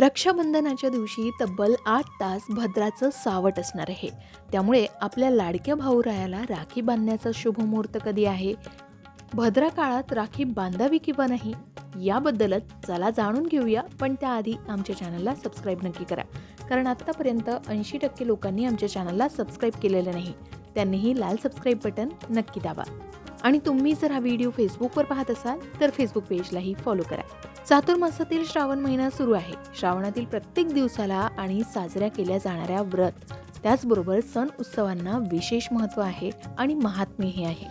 रक्षाबंधनाच्या दिवशी तब्बल आठ तास भद्राचं सावट असणार आहे. त्यामुळे आपल्या लाडक्या भाऊरायाला राखी बांधण्याचा शुभमुहूर्त कधी आहे? भद्रा काळात राखी बांधावी किंवा नाही? याबद्दलच चला जाणून घेऊया पण त्याआधी आमच्या चॅनलला सबस्क्राईब नक्की करा. कारण आत्तापर्यंत ऐंशी टक्के लोकांनी आमच्या चॅनलला सबस्क्राईब केलेलं नाही. त्यांनीही लाल सबस्क्राईब बटन नक्की दाबा. आणि तुम्ही जर हा व्हिडिओ फेसबुकवर पाहत असाल तर फेसबुक पेजलाही फॉलो करा. चातुर्मासातील श्रावण महिना सुरू आहे. श्रावणातील प्रत्येक दिवसाला आणि साजऱ्या केल्या जाणाऱ्या व्रत त्याचबरोबर सण उत्सवांना विशेष महत्त्व आहे आणि महात्म्यही आहे.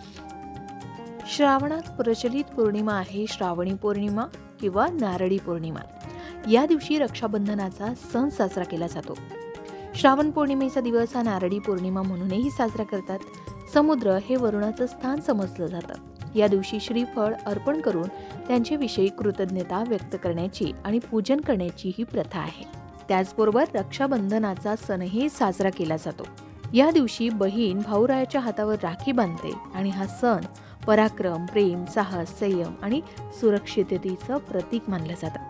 श्रावणात प्रचलित पौर्णिमा आहे श्रावणी पौर्णिमा किंवा नारळी पौर्णिमा. या दिवशी रक्षाबंधनाचा सण साजरा केला जातो. श्रावण पौर्णिमेचा दिवस हा नारळी पौर्णिमा म्हणूनही साजरा करतात. समुद्र हे वरुणाचं स्थान समजलं जातं. या दिवशी श्रीफळ अर्पण करून त्यांच्याविषयी कृतज्ञता व्यक्त करण्याची आणि पूजन करण्याची ही प्रथा आहे. त्याचबरोबर रक्षाबंधनाचा सणही साजरा केला जातो. या दिवशी बहीण भाऊरायाच्या हातावर राखी बांधते आणि हा सण पराक्रम प्रेम साहस संयम आणि सुरक्षिततेचं प्रतीक मानलं जातं.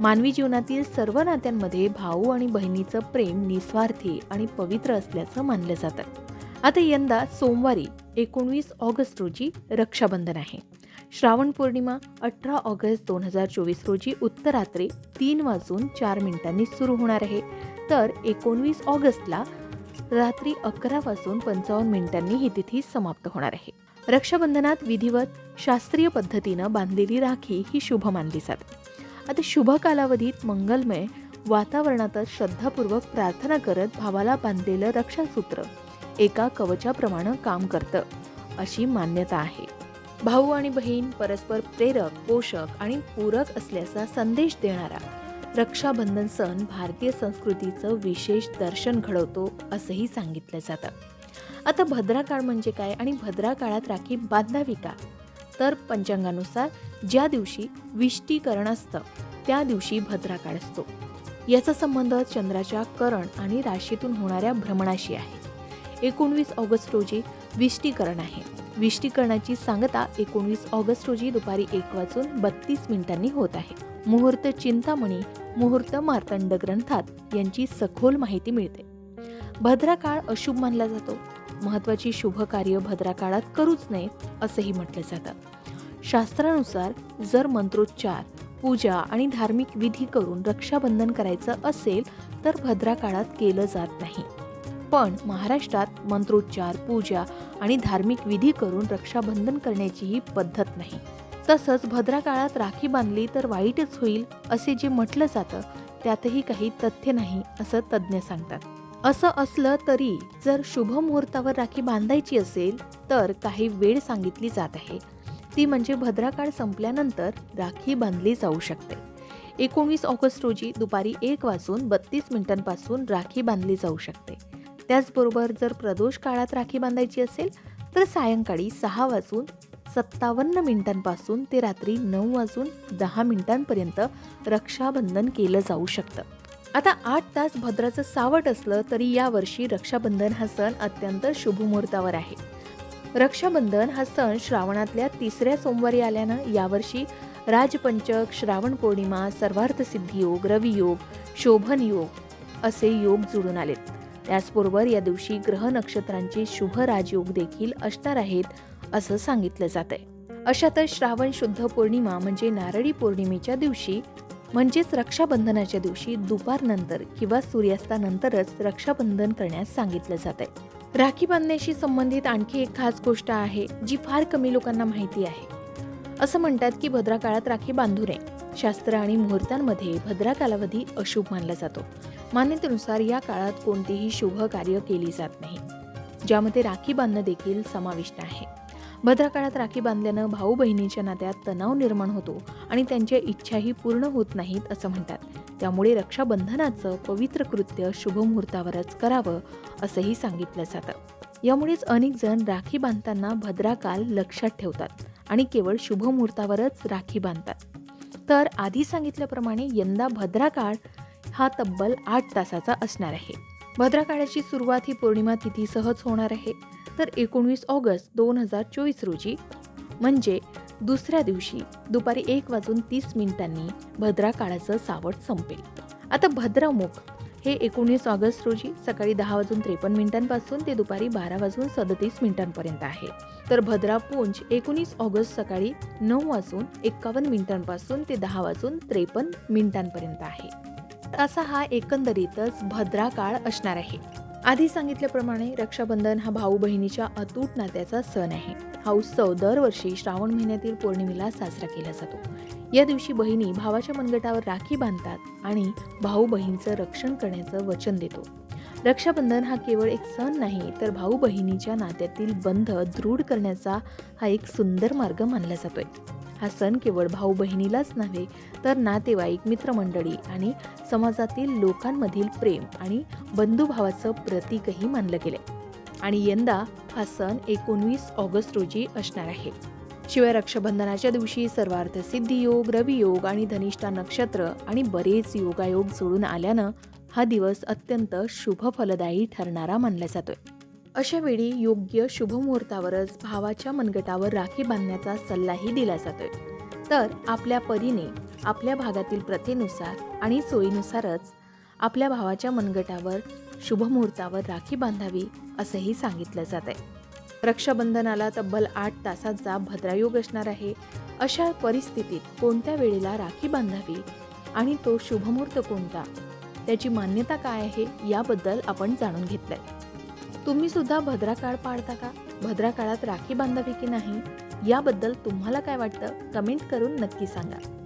मानवी जीवनातील सर्व नात्यांमध्ये भाऊ आणि बहिणीचं प्रेम निस्वार्थी आणि पवित्र असल्याचं मानलं जातं. आता यंदा सोमवारी एकोणवीस ऑगस्ट रोजी रक्षाबंधन आहे. श्रावण पौर्णिमा अठरा ऑगस्ट दोन हजार चोवीस रोजी उत्तरात्री तीन वाजून चार मिनिटांनी सुरू होणार आहे. तर एकोणवीस ऑगस्टला रात्री अकरा वाजून पंचावन्न मिनिटांनी ही तिथी समाप्त होणार आहे. रक्षाबंधनात विधिवत शास्त्रीय पद्धतीनं बांधलेली राखी ही शुभ मानली जाते. आता शुभ कालावधीत मंगलमय वातावरणातच श्रद्धापूर्वक प्रार्थना करत भावाला बांधलेलं रक्षासूत्र एका कवचाप्रमाणे काम करतं अशी मान्यता आहे. भाऊ आणि बहीण परस्पर प्रेरक पोषक आणि पूरक असल्याचा संदेश देणारा रक्षाबंधन सण भारतीय संस्कृतीचं विशेष दर्शन घडवतो असंही सांगितलं जातं. आता भद्रा काळ म्हणजे काय आणि भद्रा काळात राखी बांधावी का? तर पंचांगानुसार ज्या दिवशी विष्टीकरण असतं त्या दिवशी भद्रा काळ असतो. याचा संबंध चंद्राच्या करण आणि राशीतून होणाऱ्या भ्रमणाशी आहे. एकोणवीस ऑगस्ट रोजी विष्टीकरण आहे. विष्टीकरणाची सांगता एकोणवीस ऑगस्ट रोजी दुपारी एक वाजून बत्तीस मिनिटांनी होत आहे. मुहूर्त चिंतामणी मुहूर्त मार्तंड ग्रंथात यांची सखोल माहिती मिळते. भद्रा काळ अशुभ मानला जातो. महत्वाची शुभ कार्य भद्रा काळात करूच नये असंही म्हटलं जातं. शास्त्रानुसार जर मंत्रोच्चार पूजा आणि धार्मिक विधी करून रक्षाबंधन करायचं असेल तर भद्रा काळात केलं जात नाही. पण महाराष्ट्रात मंत्रोच्चार पूजा आणि धार्मिक विधी करून रक्षाबंधन करण्याची ही पद्धत नाही. तसंच भद्रा काळात राखी बांधली तर वाईटच होईल असे जे म्हटलं जातं त्यातही काही तथ्य नाही असं तज्ज्ञ सांगतात. असं असलं तरी जर शुभ मुहूर्तावर राखी बांधायची असेल तर काही वेळ सांगितली जात आहे. ती म्हणजे भद्रा काळ संपल्यानंतर राखी बांधली जाऊ शकते. एकोणवीस ऑगस्ट रोजी दुपारी एक वाजून बत्तीस मिनिटांपासून राखी बांधली जाऊ शकते. त्याचबरोबर जर प्रदोष काळात राखी बांधायची असेल तर सायंकाळी सहा वाजून सत्तावन्न मिनिटांपासून ते रात्री नऊ वाजून दहा मिनिटांपर्यंत रक्षाबंधन केलं जाऊ शकतं. आता आठ तास भद्राचं सावट असलं तरी यावर्षी रक्षाबंधन हा सण अत्यंत शुभमुहूर्तावर आहे. रक्षाबंधन हा सण श्रावणातल्या तिसऱ्या सोमवारी आल्यानं यावर्षी राजपंचक श्रावण पौर्णिमा सर्वार्थसिद्धी योग रवियोग शोभन योग असे योग जुळून आलेत. त्याचबरोबर या दिवशी ग्रह नक्षत्रांचे शुभ राजयोग देखील असणार आहेत असं सांगितलं जात आहे अशातच श्रावण शुद्ध पौर्णिमा म्हणजे नारळी पौर्णिमेच्या दिवशी म्हणजेच रक्षाबंधनाच्या दिवशी दुपारनंतर किंवा सूर्यास्तानंतरच रक्षाबंधन करण्यास सांगितलं जात आहे राखी बांधण्याशी संबंधित आणखी एक खास गोष्ट आहे जी फार कमी लोकांना माहिती आहे. असं म्हणतात की भद्रा काळात राखी बांधू नये. शास्त्र आणि मुहूर्तांमध्ये भद्रा कालावधी अशुभ मानला जातो. मान्यतेनुसार या काळात कोणतीही शुभ कार्य केली जात नाही. ज्यामध्ये राखी बांधणं देखील समाविष्ट आहे. भद्रा काळात राखी बांधल्यानं भाऊ बहिणीच्या नात्यात तणाव निर्माण होतो आणि त्यांच्या इच्छाही पूर्ण होत नाहीत असं म्हणतात. त्यामुळे रक्षाबंधनाचं पवित्र कृत्य शुभ मुहूर्तावरच करावं असंही सांगितलं जातं. यामुळेच अनेक जण राखी बांधताना भद्रा काल लक्षात ठेवतात आणि केवळ शुभ मुहूर्तावरच राखी बांधतात. तर आधी सांगितल्याप्रमाणे यंदा भद्रा काळ हा तब्बल आठ तासाचा असणार आहे. भद्रा काळाची सुरुवात ही पौर्णिमा तिथीसहच होणार आहे. तर एकोणवीस ऑगस्ट दोन हजार चोवीस रोजी म्हणजे दुसऱ्या दिवशी दुपारी एक वाजून तीस मिनिटांनी भद्रा काळाचं सावट संपेल. आता भद्रामुख हे एकोणीस ऑगस्ट रोजी सकाळी दहा वाजून त्रेपन्न मिनिटांपासून ते दुपारी बारा वाजून सदतीस मिनिटांपर्यंत आहे. तर भद्रा पूंज एकोणीस ऑगस्ट सकाळी नऊ वाजून एक्कावन्न मिनिटांपासून ते दहा वाजून त्रेपन्न मिनिटांपर्यंत आहे. असा हा एकंदरीतच भद्रा काळ असणार आहे. आधी सांगितल्याप्रमाणे रक्षाबंधन हा भाऊ बहिणीच्या अतूट नात्याचा सण आहे. हा उत्सव दरवर्षी श्रावण महिन्यातील पौर्णिमेला साजरा केला जातो. या दिवशी बहिणी भावाच्या मनगटावर राखी बांधतात आणि भाऊ बहीणचं रक्षण करण्याचं वचन देतो. रक्षाबंधन हा केवळ एक सण नाही तर भाऊ बहिणीच्या नात्यातील बंध दृढ करण्याचा हा एक सुंदर मार्ग मानला जातोय. हा सण केवळ भाऊ बहिणीलाच नव्हे तर नातेवाईक मित्रमंडळी आणि समाजातील लोकांमधील प्रेम आणि बंधुभावाचं प्रतीकही मानलं गेलंय. आणि यंदा हा सण एकोणवीस ऑगस्ट रोजी असणार आहे. शिवाय रक्षाबंधनाच्या दिवशी सर्वार्थ सिद्धी योग रवियोग आणि धनिष्ठा नक्षत्र आणि बरेच योगायोग जोडून आल्यानं हा दिवस अत्यंत शुभ फलदायी ठरणारा मानला जातोय. अशा वेळी योग्य शुभमुहूर्तावरच भावाच्या मनगटावर राखी बांधण्याचा सल्लाही दिला जातोय. तर आपल्या परीने आपल्या भागातील प्रथेनुसार आणि सोयीनुसारच आपल्या भावाच्या मनगटावर शुभमुहूर्तावर राखी बांधावी असंही सांगितलं जात आहे रक्षाबंधनाला तब्बल आठ तासांचा भद्रायोग असणार आहे. अशा परिस्थितीत कोणत्या वेळेला राखी बांधावी आणि तो शुभमुहूर्त कोणता? त्याची मान्यता काय आहे याबद्दल आपण जाणून घेतलंय. तुम्ही सुद्धा भद्रा काळ पाळता का? भद्रा काळात राखी बांधावी की नाही? याबद्दल तुम्हाला काय वाटतं? कमेंट करून नक्की सांगा.